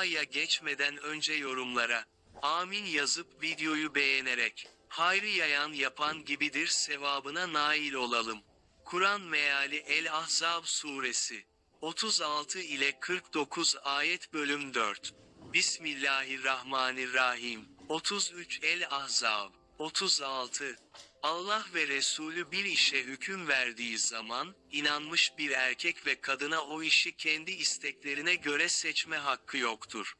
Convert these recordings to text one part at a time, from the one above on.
Duaya geçmeden önce yorumlara amin yazıp videoyu beğenerek hayrı yayan yapan gibidir sevabına nail olalım. Kur'an meali El Ahzab suresi 36 ile 49 ayet bölüm 4 Bismillahirrahmanirrahim. 33 El Ahzab 36 Allah ve Resulü bir işe hüküm verdiği zaman, inanmış bir erkek ve kadına o işi kendi isteklerine göre seçme hakkı yoktur.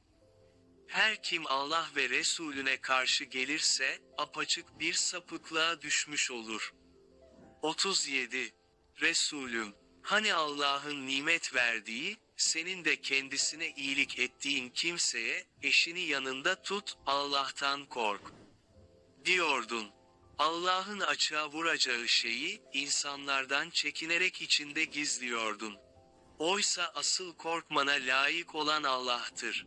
Her kim Allah ve Resulüne karşı gelirse, apaçık bir sapıklığa düşmüş olur. 37. Resulüm, hani Allah'ın nimet verdiği, senin de kendisine iyilik ettiğin kimseye, eşini yanında tut, Allah'tan kork. Diyordun. Allah'ın açığa vuracağı şeyi, insanlardan çekinerek içinde gizliyordun. Oysa asıl korkmana layık olan Allah'tır.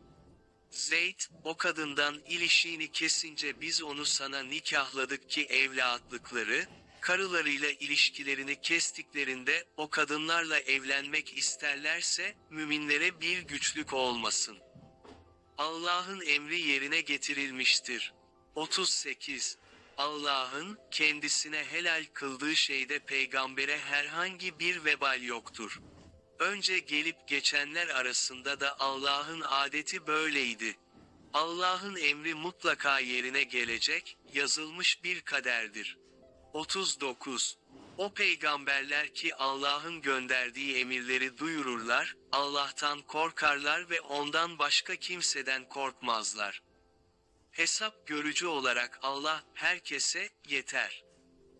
Zeyd, o kadından ilişiğini kesince biz onu sana nikahladık ki evlatlıkları, karılarıyla ilişkilerini kestiklerinde o kadınlarla evlenmek isterlerse, müminlere bir güçlük olmasın. Allah'ın emri yerine getirilmiştir. 38. Allah'ın, kendisine helal kıldığı şeyde peygambere herhangi bir vebal yoktur. Önce gelip geçenler arasında da Allah'ın adeti böyleydi. Allah'ın emri mutlaka yerine gelecek, yazılmış bir kaderdir. 39. O peygamberler ki Allah'ın gönderdiği emirleri duyururlar, Allah'tan korkarlar ve ondan başka kimseden korkmazlar. Hesap görücü olarak Allah herkese yeter.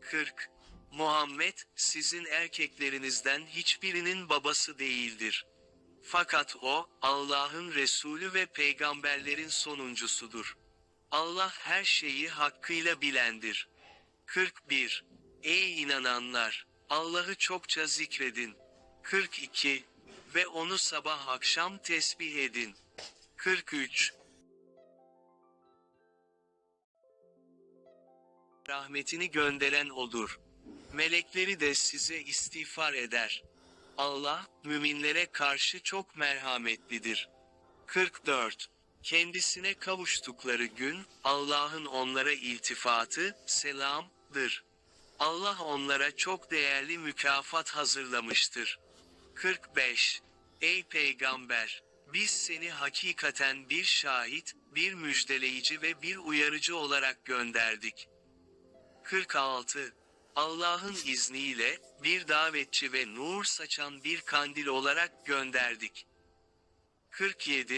40. Muhammed sizin erkeklerinizden hiçbirinin babası değildir. Fakat o Allah'ın Resulü ve peygamberlerin sonuncusudur. Allah her şeyi hakkıyla bilendir. 41. Ey inananlar! Allah'ı çokça zikredin. 42. Ve onu sabah akşam tesbih edin. 43. rahmetini gönderen odur. Melekleri de size istiğfar eder. Allah, müminlere karşı çok merhametlidir. 44. Kendisine kavuştukları gün, Allah'ın onlara iltifatı, selamdır. Allah onlara çok değerli mükafat hazırlamıştır. 45. Ey Peygamber! Biz seni hakikaten bir şahit, bir müjdeleyici ve bir uyarıcı olarak gönderdik. 46. Allah'ın izniyle, bir davetçi ve nur saçan bir kandil olarak gönderdik. 47.